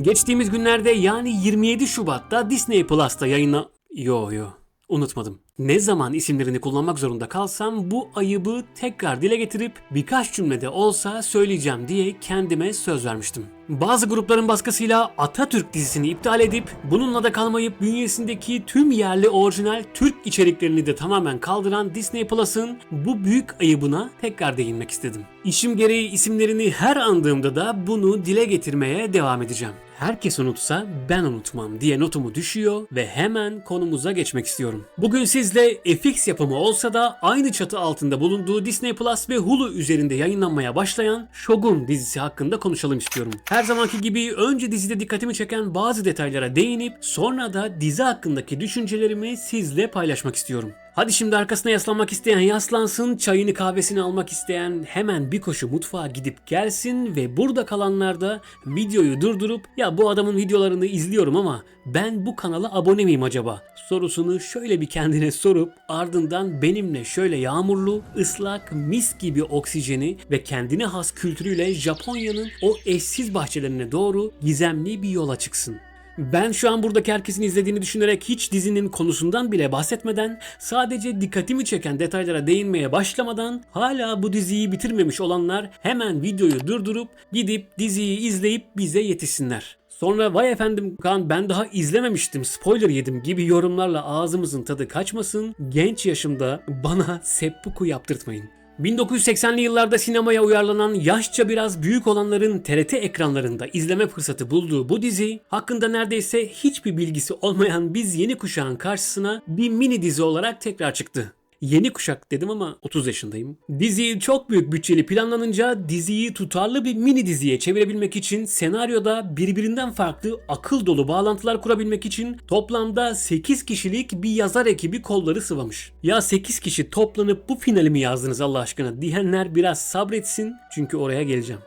Geçtiğimiz günlerde yani 27 Şubat'ta Disney Plus'ta yayınla... Yo yo unutmadım. Ne zaman isimlerini kullanmak zorunda kalsam bu ayıbı tekrar dile getirip birkaç cümlede olsa söyleyeceğim diye kendime söz vermiştim. Bazı grupların baskısıyla Atatürk dizisini iptal edip bununla da kalmayıp bünyesindeki tüm yerli orijinal Türk içeriklerini de tamamen kaldıran Disney Plus'ın bu büyük ayıbına tekrar değinmek istedim. İşim gereği isimlerini her andığımda da bunu dile getirmeye devam edeceğim. Herkes unutsa ben unutmam diye notumu düşüyor ve hemen konumuza geçmek istiyorum. Bugün sizle FX yapımı olsa da aynı çatı altında bulunduğu Disney Plus ve Hulu üzerinde yayınlanmaya başlayan Shogun dizisi hakkında konuşalım istiyorum. Her zamanki gibi önce dizide dikkatimi çeken bazı detaylara değinip sonra da dizi hakkındaki düşüncelerimi sizle paylaşmak istiyorum. Hadi şimdi arkasına yaslanmak isteyen yaslansın, çayını kahvesini almak isteyen hemen bir koşu mutfağa gidip gelsin ve burada kalanlar da videoyu durdurup ya bu adamın videolarını izliyorum ama ben bu kanala abone miyim acaba sorusunu şöyle bir kendine sorup ardından benimle şöyle yağmurlu, ıslak, mis gibi oksijeni ve kendine has kültürüyle Japonya'nın o eşsiz bahçelerine doğru gizemli bir yola çıksın. Ben şu an buradaki herkesin izlediğini düşünerek hiç dizinin konusundan bile bahsetmeden sadece dikkatimi çeken detaylara değinmeye başlamadan hala bu diziyi bitirmemiş olanlar hemen videoyu durdurup gidip diziyi izleyip bize yetişsinler. Sonra vay efendim Kaan ben daha izlememiştim spoiler yedim gibi yorumlarla ağzımızın tadı kaçmasın genç yaşımda bana seppuku yaptırtmayın. 1980'li yıllarda sinemaya uyarlanan yaşça biraz büyük olanların TRT ekranlarında izleme fırsatı bulduğu bu dizi hakkında neredeyse hiçbir bilgisi olmayan biz yeni kuşağın karşısına bir mini dizi olarak tekrar çıktı. Yeni kuşak dedim ama 30 yaşındayım. Dizi çok büyük bütçeli planlanınca diziyi tutarlı bir mini diziye çevirebilmek için senaryoda birbirinden farklı akıl dolu bağlantılar kurabilmek için toplamda 8 kişilik bir yazar ekibi kolları sıvamış. Ya 8 kişi toplanıp bu finali mi yazdınız Allah aşkına diyenler biraz sabretsin çünkü oraya geleceğim.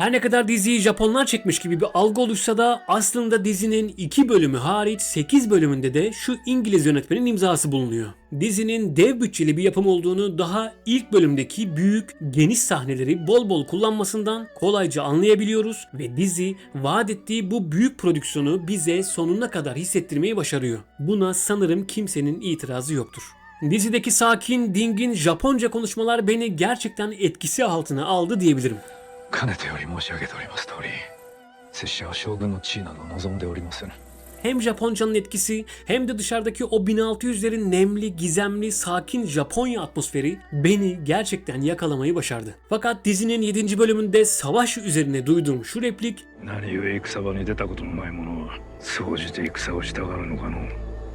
Her ne kadar diziyi Japonlar çekmiş gibi bir algı oluşsa da aslında dizinin 2 bölümü hariç 8 bölümünde de şu İngiliz yönetmenin imzası bulunuyor. Dizinin dev bütçeli bir yapım olduğunu daha ilk bölümdeki büyük, geniş sahneleri bol bol kullanmasından kolayca anlayabiliyoruz ve dizi vaat ettiği bu büyük prodüksiyonu bize sonuna kadar hissettirmeyi başarıyor. Buna sanırım kimsenin itirazı yoktur. Dizideki sakin, dingin Japonca konuşmalar beni gerçekten etkisi altına aldı diyebilirim. かねてより申し上げております通り拙者は将軍の地位など望んでおりません Hem Japonca'nın etkisi hem de dışarıdaki o 1600'lerin nemli, gizemli, sakin Japonya atmosferi beni gerçekten yakalamayı başardı. Fakat dizinin 7. bölümünde savaş üzerine duyduğum şu replik 何故戦場に出たことのない者は総じて戦をしたがるのかの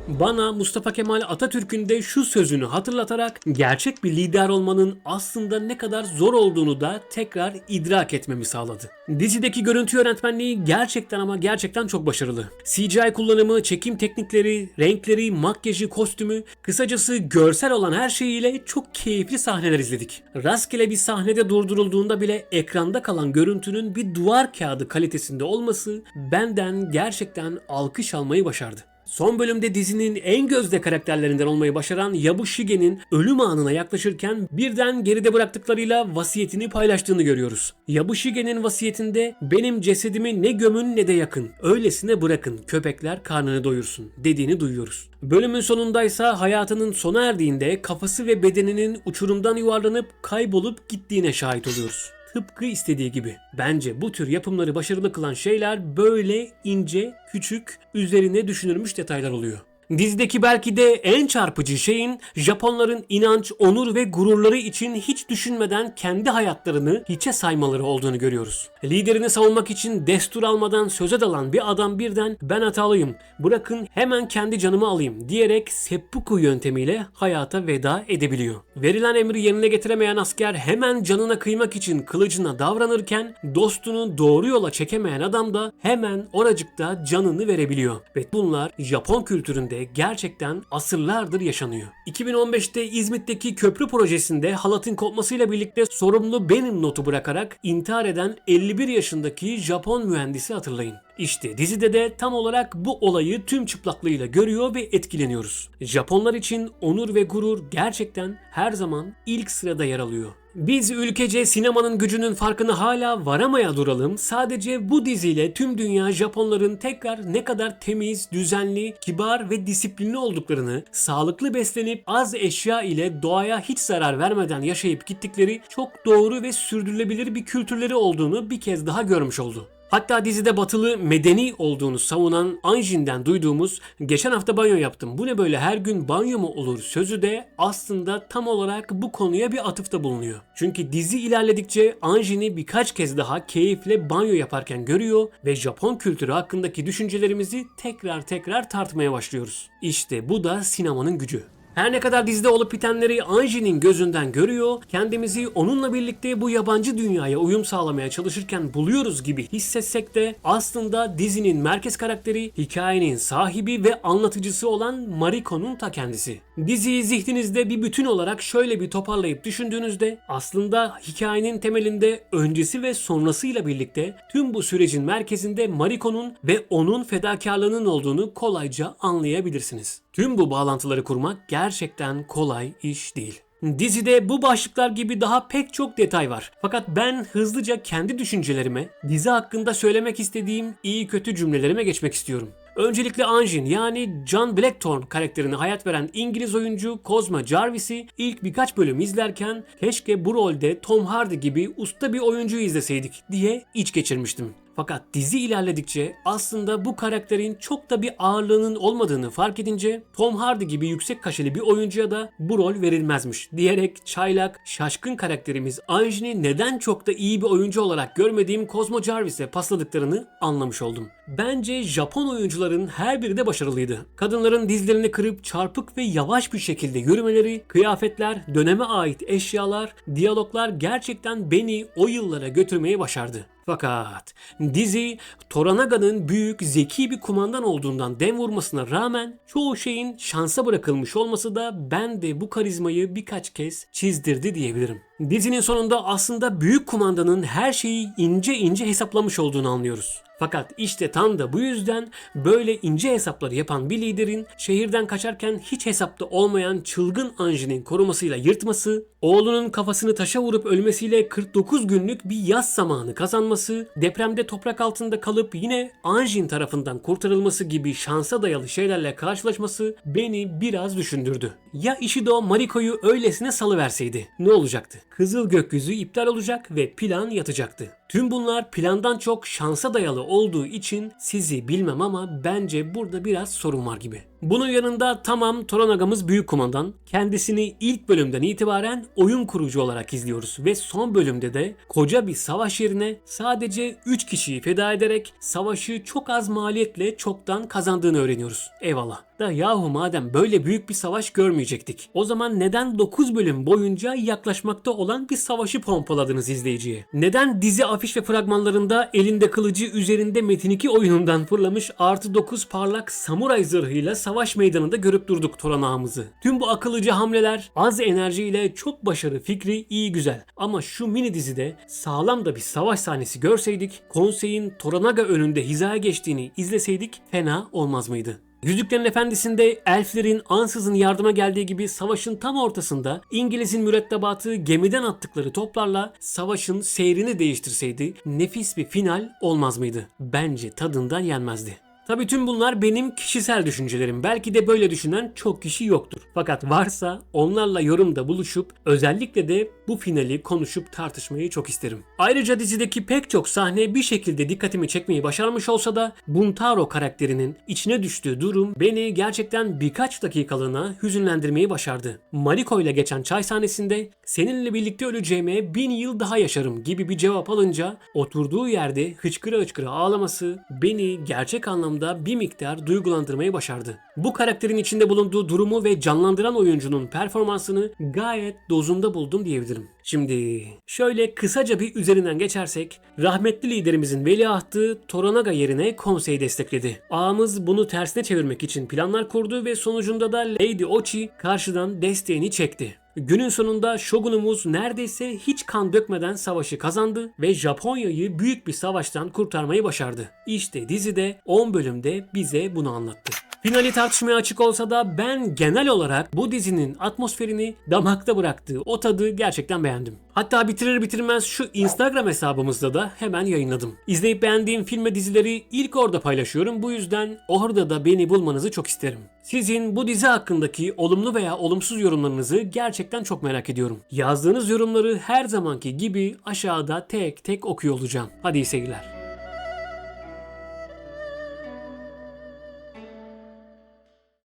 bana Mustafa Kemal Atatürk'ün de şu sözünü hatırlatarak gerçek bir lider olmanın aslında ne kadar zor olduğunu da tekrar idrak etmemi sağladı. Dizideki görüntü yönetmenliği gerçekten ama gerçekten çok başarılı. CGI kullanımı, çekim teknikleri, renkleri, makyajı, kostümü, kısacası görsel olan her şeyiyle çok keyifli sahneler izledik. Rastgele bir sahnede durdurulduğunda bile ekranda kalan görüntünün bir duvar kağıdı kalitesinde olması benden gerçekten alkış almayı başardı. Son bölümde dizinin en gözde karakterlerinden olmayı başaran Yabushige'nin ölüm anına yaklaşırken birden geride bıraktıklarıyla vasiyetini paylaştığını görüyoruz. Yabushige'nin vasiyetinde benim cesedimi ne gömün ne de yakın. Öylesine bırakın köpekler karnını doyursun dediğini duyuyoruz. Bölümün sonundaysa hayatının sona erdiğinde kafası ve bedeninin uçurumdan yuvarlanıp kaybolup gittiğine şahit oluyoruz tıpkı istediği gibi. Bence bu tür yapımları başarılı kılan şeyler böyle ince, küçük, üzerine düşünülmüş detaylar oluyor. Dizideki belki de en çarpıcı şeyin Japonların inanç, onur ve gururları için hiç düşünmeden kendi hayatlarını hiçe saymaları olduğunu görüyoruz. Liderini savunmak için destur almadan söze dalan bir adam birden ben hatalıyım, bırakın hemen kendi canımı alayım diyerek seppuku yöntemiyle hayata veda edebiliyor. Verilen emri yerine getiremeyen asker hemen canına kıymak için kılıcına davranırken dostunu doğru yola çekemeyen adam da hemen oracıkta canını verebiliyor. Ve bunlar Japon kültüründe gerçekten asırlardır yaşanıyor. 2015'te İzmit'teki köprü projesinde halatın kopmasıyla birlikte sorumlu benim notu bırakarak intihar eden 51 yaşındaki Japon mühendisi hatırlayın. İşte dizide de tam olarak bu olayı tüm çıplaklığıyla görüyor ve etkileniyoruz. Japonlar için onur ve gurur gerçekten her zaman ilk sırada yer alıyor. Biz ülkece sinemanın gücünün farkını hala varamaya duralım. Sadece bu diziyle tüm dünya Japonların tekrar ne kadar temiz, düzenli, kibar ve disiplinli olduklarını, sağlıklı beslenip az eşya ile doğaya hiç zarar vermeden yaşayıp gittikleri çok doğru ve sürdürülebilir bir kültürleri olduğunu bir kez daha görmüş oldu. Hatta dizide batılı medeni olduğunu savunan Anjin'den duyduğumuz geçen hafta banyo yaptım. Bu ne böyle her gün banyo mu olur sözü de aslında tam olarak bu konuya bir atıfta bulunuyor. Çünkü dizi ilerledikçe Anjin'i birkaç kez daha keyifle banyo yaparken görüyor ve Japon kültürü hakkındaki düşüncelerimizi tekrar tekrar tartmaya başlıyoruz. İşte bu da sinemanın gücü. Her ne kadar dizide olup bitenleri Anji'nin gözünden görüyor, kendimizi onunla birlikte bu yabancı dünyaya uyum sağlamaya çalışırken buluyoruz gibi hissetsek de aslında dizinin merkez karakteri, hikayenin sahibi ve anlatıcısı olan Mariko'nun ta kendisi. Diziyi zihninizde bir bütün olarak şöyle bir toparlayıp düşündüğünüzde aslında hikayenin temelinde öncesi ve sonrasıyla birlikte tüm bu sürecin merkezinde Mariko'nun ve onun fedakarlığının olduğunu kolayca anlayabilirsiniz. Tüm bu bağlantıları kurmak gerçekten kolay iş değil. Dizide bu başlıklar gibi daha pek çok detay var. Fakat ben hızlıca kendi düşüncelerime, dizi hakkında söylemek istediğim iyi kötü cümlelerime geçmek istiyorum. Öncelikle Anjin yani John Blackthorne karakterine hayat veren İngiliz oyuncu Cosmo Jarvis'i ilk birkaç bölüm izlerken keşke bu rolde Tom Hardy gibi usta bir oyuncuyu izleseydik diye iç geçirmiştim. Fakat dizi ilerledikçe aslında bu karakterin çok da bir ağırlığının olmadığını fark edince Tom Hardy gibi yüksek kaşeli bir oyuncuya da bu rol verilmezmiş diyerek çaylak, şaşkın karakterimiz Anjin'i neden çok da iyi bir oyuncu olarak görmediğim Cosmo Jarvis'e pasladıklarını anlamış oldum. Bence Japon oyuncuların her biri de başarılıydı. Kadınların dizlerini kırıp çarpık ve yavaş bir şekilde yürümeleri, kıyafetler, döneme ait eşyalar, diyaloglar gerçekten beni o yıllara götürmeyi başardı. Fakat dizi Toranaga'nın büyük zeki bir kumandan olduğundan dem vurmasına rağmen çoğu şeyin şansa bırakılmış olması da ben de bu karizmayı birkaç kez çizdirdi diyebilirim. Dizinin sonunda aslında büyük kumandanın her şeyi ince ince hesaplamış olduğunu anlıyoruz. Fakat işte tam da bu yüzden böyle ince hesapları yapan bir liderin şehirden kaçarken hiç hesapta olmayan çılgın Anji'nin korumasıyla yırtması, oğlunun kafasını taşa vurup ölmesiyle 49 günlük bir yaz zamanı kazanması, depremde toprak altında kalıp yine Anjin tarafından kurtarılması gibi şansa dayalı şeylerle karşılaşması beni biraz düşündürdü. Ya Ishido Mariko'yu öylesine salıverseydi ne olacaktı? Kızıl gökyüzü iptal olacak ve plan yatacaktı. Tüm bunlar plandan çok şansa dayalı olduğu için sizi bilmem ama bence burada biraz sorun var gibi. Bunun yanında tamam Toranaga'mız büyük kumandan. Kendisini ilk bölümden itibaren oyun kurucu olarak izliyoruz ve son bölümde de koca bir savaş yerine sadece 3 kişiyi feda ederek savaşı çok az maliyetle çoktan kazandığını öğreniyoruz. Eyvallah. Da yahu madem böyle büyük bir savaş görmeyecektik. O zaman neden 9 bölüm boyunca yaklaşmakta olan bir savaşı pompaladınız izleyiciye? Neden dizi afiş ve fragmanlarında elinde kılıcı üzerinde Metin 2 oyunundan fırlamış artı 9 parlak samuray zırhıyla savaş meydanında görüp durduk Toran ağamızı? Tüm bu akıllıca hamleler az enerjiyle çok başarı fikri iyi güzel. Ama şu mini dizide sağlam da bir savaş sahnesi görseydik, konseyin Toranaga önünde hizaya geçtiğini izleseydik fena olmaz mıydı? Yüzüklerin Efendisi'nde elflerin ansızın yardıma geldiği gibi savaşın tam ortasında İngiliz'in mürettebatı gemiden attıkları toplarla savaşın seyrini değiştirseydi nefis bir final olmaz mıydı? Bence tadından yenmezdi. Tabii tüm bunlar benim kişisel düşüncelerim. Belki de böyle düşünen çok kişi yoktur. Fakat varsa onlarla yorumda buluşup özellikle de bu finali konuşup tartışmayı çok isterim. Ayrıca dizideki pek çok sahne bir şekilde dikkatimi çekmeyi başarmış olsa da Buntaro karakterinin içine düştüğü durum beni gerçekten birkaç dakikalığına hüzünlendirmeyi başardı. Mariko ile geçen çay sahnesinde seninle birlikte öleceğime bin yıl daha yaşarım gibi bir cevap alınca oturduğu yerde hıçkıra hıçkıra ağlaması beni gerçek anlamda bir miktar duygulandırmayı başardı. Bu karakterin içinde bulunduğu durumu ve canlandıran oyuncunun performansını gayet dozunda buldum diyebilirim. Şimdi şöyle kısaca bir üzerinden geçersek rahmetli liderimizin veliahtı Toranaga yerine konseyi destekledi. Ağamız bunu tersine çevirmek için planlar kurdu ve sonucunda da Lady Ochi karşıdan desteğini çekti. Günün sonunda Shogunumuz neredeyse hiç kan dökmeden savaşı kazandı ve Japonya'yı büyük bir savaştan kurtarmayı başardı. İşte dizide 10 bölümde bize bunu anlattı. Finali tartışmaya açık olsa da ben genel olarak bu dizinin atmosferini damakta bıraktığı o tadı gerçekten beğendim. Hatta bitirir bitirmez şu Instagram hesabımızda da hemen yayınladım. İzleyip beğendiğim film ve dizileri ilk orada paylaşıyorum. Bu yüzden orada da beni bulmanızı çok isterim. Sizin bu dizi hakkındaki olumlu veya olumsuz yorumlarınızı gerçekten çok merak ediyorum. Yazdığınız yorumları her zamanki gibi aşağıda tek tek okuyor olacağım. Hadi iyi seyirler.